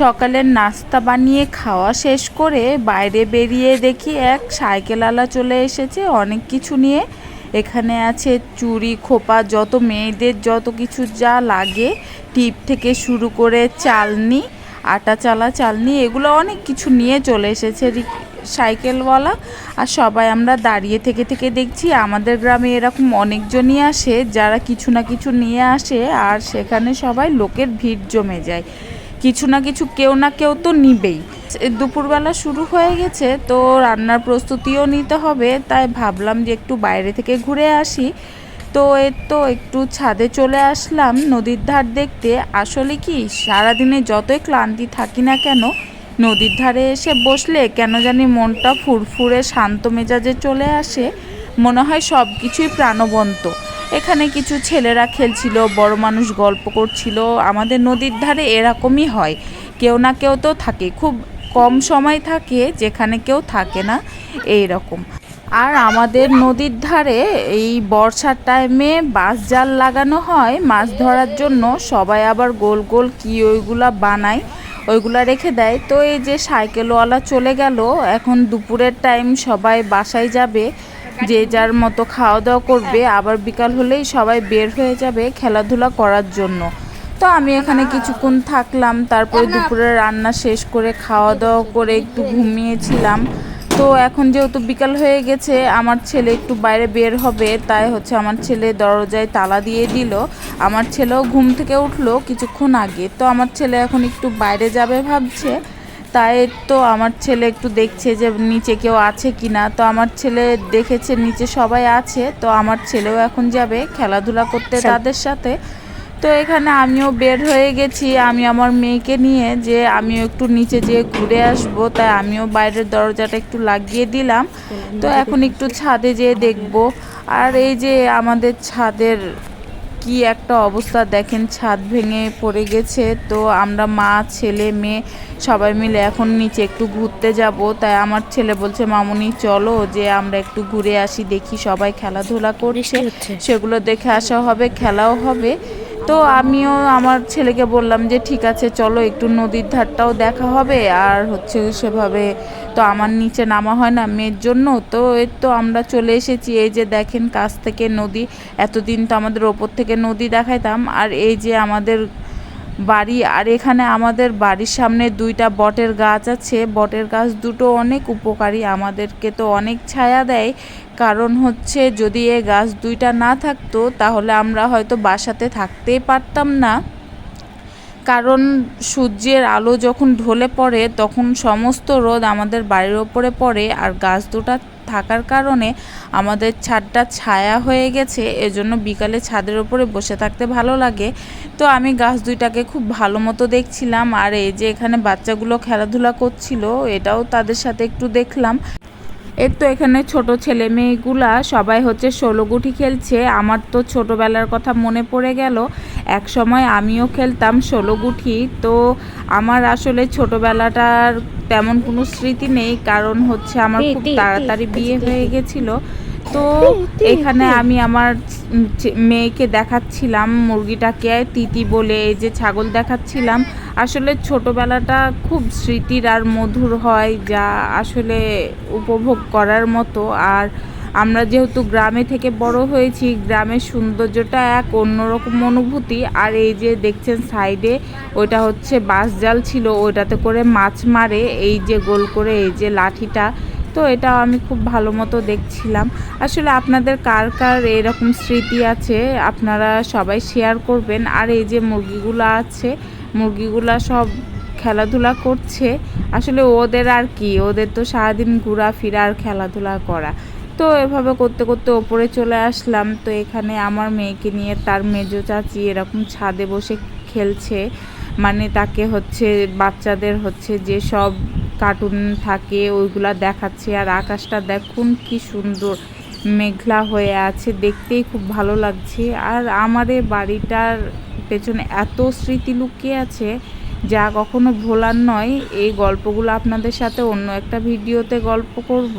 সকালের নাস্তা বানিয়ে খাওয়া শেষ করে বাইরে বেরিয়ে দেখি এক সাইকেলওয়ালা চলে এসেছে অনেক কিছু নিয়ে। এখানে আছে চুড়ি, খোপা, যত মেয়েদের যত কিছু যা লাগে, টিপ থেকে শুরু করে চালনি, আটা চালা, চালনি, এগুলো অনেক কিছু নিয়ে চলে এসেছে সাইকেলওয়ালা। আর সবাই আমরা দাঁড়িয়ে থেকে থেকে দেখছি আমাদের গ্রামে এরকম অনেকজনই আসে যারা কিছু না কিছু নিয়ে আসে আর সেখানে সবাই লোকের ভিড় জমে যায়। কিছু না কিছু কেউ না কেউ তো নিবেই। দুপুরবেলা শুরু হয়ে গেছে, তো রান্নার প্রস্তুতিও নিতে হবে, তাই ভাবলাম যে একটু বাইরে থেকে ঘুরে আসি। তো এর তো একটু ছাদে চলে আসলাম, নদীর ধার দেখতে। আসলে কি, সারাদিনে যতই ক্লান্তি থাকি না কেন, নদীর ধারে এসে বসলে কেন জানি মনটা ফুরফুরে, শান্ত মেজাজে চলে আসে। মনে হয় সব কিছুই প্রাণবন্ত। এখানে কিছু ছেলেরা খেলছিল, বড় মানুষ গল্প করছিল। আমাদের নদীর ধারে এরকমই হয়। কেউ না কেউ তো থাকে, খুব কম সময় থাকে যেখানে কেউ থাকে না এই রকম আর আমাদের নদীর ধারে এই বর্ষার টাইমে বাঁশ জাল লাগানো হয়, মাছ ধরার জন্য। সবাই আবার গোল গোল কি ওইগুলা বানায়, ওইগুলা রেখে দেয়। তো এই যে সাইকেলওয়ালা চলে গেল, এখন দুপুরের টাইম সবাই বাসায় যাবে। যে যার মতো খাওয়া দাওয়া করবে, আবার বিকাল হলেই সবাই বের হয়ে যাবে খেলাধুলা করার জন্য। তো আমি এখানে কিছুক্ষণ থাকলাম, তারপরে দুপুরে রান্না শেষ করে খাওয়া দাওয়া করে একটু ঘুমিয়েছিলাম। তো এখন যেহেতু বিকাল হয়ে গেছে, আমার ছেলে একটু বাইরে বের হবে, তাই হচ্ছে আমার ছেলে দরজায় তালা দিয়ে দিল। আমার ছেলেও ঘুম থেকে উঠল কিছুক্ষণ আগে। তো আমার ছেলে এখন একটু বাইরে যাবে ভাবছে। তাই তো আমার ছেলে একটু দেখছে যে নিচে কেউ আছে কি না তো আমার ছেলে দেখেছে নিচে সবাই আছে তো আমার ছেলেও এখন যাবে খেলাধুলা করতে তাদের সাথে। তো এখানে আমিও বের হয়ে গেছি আমি আমার মেয়েকে নিয়ে যে আমিও একটু নিচে যেয়ে ঘুরে আসব তাই আমিও বাইরের দরজাটা একটু লাগিয়ে দিলাম। তো এখন একটু ছাদে যেয়ে দেখব। আর এই যে আমাদের ছাদের কি একটা অবস্থা দেখেন ছাদ ভেঙে পড়ে গেছে। তো আমরা মা ছেলে মেয়ে সবাই মিলে এখন নিচে একটু ঘুরতে যাব। তাই আমার ছেলে বলছে মামুনি চলো যে আমরা একটু ঘুরে আসি দেখি সবাই খেলাধুলা করছে। সেগুলো দেখে আসা হবে খেলাও হবে। তো আমিও আমার ছেলেকে বললাম যে, ঠিক আছে, চলো একটু নদীর ধারটাও দেখা হবে। আর হচ্ছে সেভাবে তো আমার নিচে নামা হয় না মেয়ের জন্য। তো এর তো আমরা চলে এসেছি। এই যে দেখেন কাছ থেকে নদী, এতদিন তো আমাদের ওপর থেকে নদী দেখাইতাম। আর এই যে আমাদের বাড়ি, আর এখানে আমাদের বাড়ির সামনে দুইটা বটের গাছ আছে। বটের গাছ দুটো অনেক উপকারী, আমাদেরকে তো অনেক ছায়া দেয়। কারণ হচ্ছে যদি এ গাছ দুইটা না থাকতো, তাহলে আমরা হয়তো বাসাতে থাকতেই পারতাম না। কারণ সূর্যের আলো যখন ঢলে পড়ে, তখন সমস্ত রোদ আমাদের বাড়ির ওপরে পড়ে আর গাছ দুটা থাকার কারণে আমাদের ছাদটা ছায়া হয়ে গেছে। এজন্য বিকালে ছাদের ওপরে বসে থাকতে ভালো লাগে। তো আমি গাছ দুইটাকে খুব ভালো মতো দেখছিলাম। আর এই যে এখানে বাচ্চাগুলো খেলাধুলা করছিল, এটাও তাদের সাথে একটু দেখলাম। এর তো এখানে ছোট ছেলে মেয়েগুলা সবাই হচ্ছে ষোলো গুটি খেলছে। আমার তো ছোটোবেলার কথা মনে পড়ে গেল। এক সময় আমিও খেলতাম ষোলো গুঠি। তো আমার আসলে ছোটোবেলাটার তেমন কোনো স্মৃতি নেই। কারণ হচ্ছে আমার খুব তাড়াতাড়ি বিয়ে হয়ে গেছিল। তো এখানে আমি আমার মেয়েকে দেখাচ্ছিলাম মুরগিটাকে তিতি বলে এই যে ছাগল দেখাচ্ছিলাম। আসলে ছোটোবেলাটা খুব স্মৃতির আর মধুর হয় যা আসলে উপভোগ করার মতো। আর আমরা যেহেতু গ্রামে থেকে বড় হয়েছি গ্রামের সৌন্দর্যটা এক অন্যরকম অনুভূতি। আর এই যে দেখছেন সাইডে ওইটা হচ্ছে বাঁশ জাল ছিল ওইটাতে করে মাছ মারে এই যে গোল করে এই যে লাঠিটা তো এটা আমি খুব ভালো মতো দেখছিলাম। আসলে আপনাদের কার কার এরকম স্মৃতি আছে, আপনারা সবাই শেয়ার করবেন। আর এই যে মুরগিগুলো আছে, মুরগিগুলা সব খেলাধুলা করছে। আসলে ওদের আর কি, ওদের তো সারাদিন ঘোরাফেরা আর খেলাধুলা করা। তো এভাবে করতে করতে ওপরে চলে আসলাম। তো এখানে আমার মেয়েকে নিয়ে তার মেজো চাচি এরকম ছাদে বসে খেলছে। মানে তাকে হচ্ছে, বাচ্চাদের হচ্ছে যে সব কার্টুন থাকে, ওইগুলা দেখাচ্ছে। আর আকাশটা দেখুন কি সুন্দর, মেঘলা হয়ে আছে, দেখতেই খুব ভালো লাগছে। আর আমাদের বাড়িটার পেছনে এত স্মৃতি লুকিয়ে আছে, যা কখনো ভোলার নয়। এই গল্পগুলো আপনাদের সাথে অন্য একটা ভিডিওতে গল্প করব।